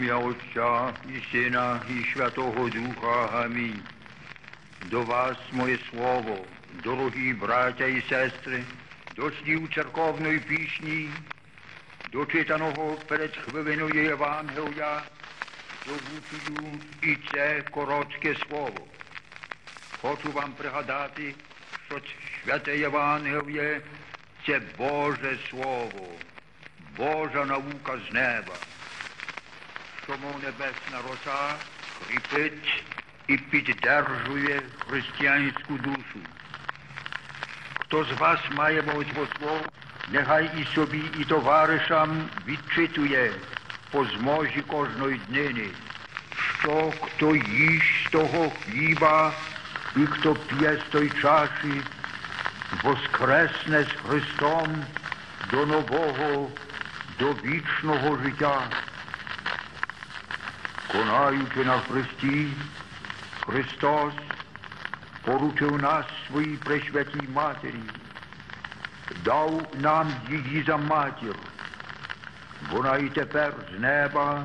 ім'я Отця і Сина, і Святого Духа. Амінь. До вас, моє слово, дорогі браття і сестри, до слів церковної пісні, до читаного перед хвилиною Євангелія, довучую і це коротке слово. Хочу вам пригадати, що святе Євангеліє – це Боже Слово, Божа наука з неба, мов небесна роса кріпить і піддержує християнську душу. Хто з вас має слово, нехай і собі, і товаришам відчитує по зможі кожної днини, що хто їсть того хліба і хто п'є з той чаші, воскресне з Христом до нового, до вічного життя. Конаючи на Христі, Христос поручив нас своїй пресвятій Матері, дав нам її за матір. Вона і тепер з неба,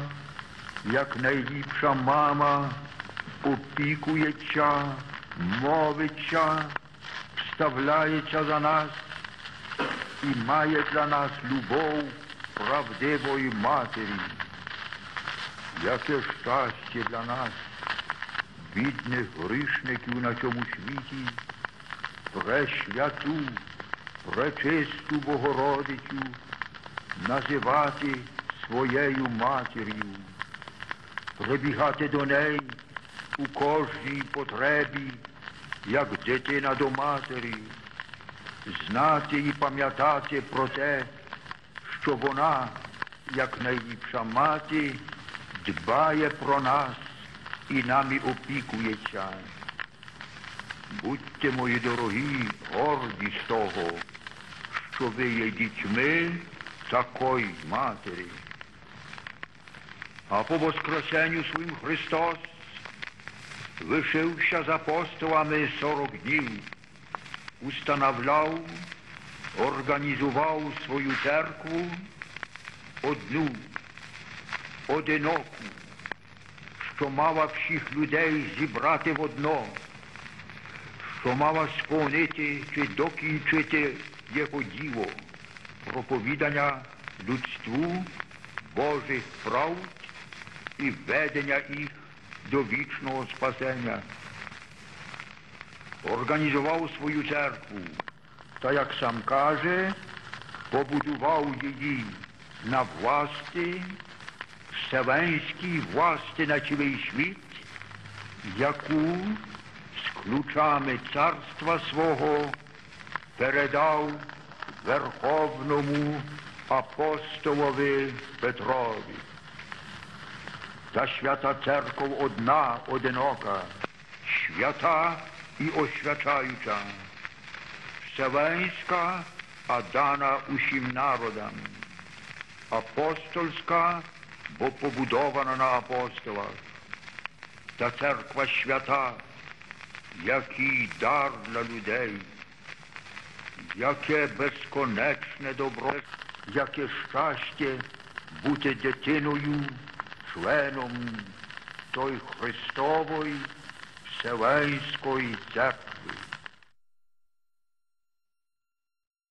як найліпша мама, опікується, мовиться, вставляється за нас і має для нас любов правдивої матері. Яке щастя для нас, бідних грішників на цьому світі, пресвяту, пречисту Богородицю називати своєю матір'ю, прибігати до неї у кожній потребі, як дитина до матері, знати і пам'ятати про те, що вона, як найліпша мати, дбає про нас і нами опікується. Будьте, мої дорогі, горді з того, що ви є дітьми такої матері. А по Воскресенню своїм Христос лишився з апостолами сорок днів, установляв, організував свою церкву одну, одиноку, що мала всіх людей зібрати в одно, що мала сповнити чи докінчити його діло, проповідання людству Божих правд і ведення їх до вічного спасення. Організував свою церкву, та, як сам каже, побудував її на власті, вселенській власті на цілий світ, яку з ключами царства свого передав Верховному апостолові Петрові. Та свята церква одна, одинока, свята і освячаюча, вселенська, а дана усім народам, апостольська, бо побудована на апостолах, та церква свята, який дар для людей, яке безконечне добро, яке щастя бути дитиною, членом той Христової Вселенської церкви.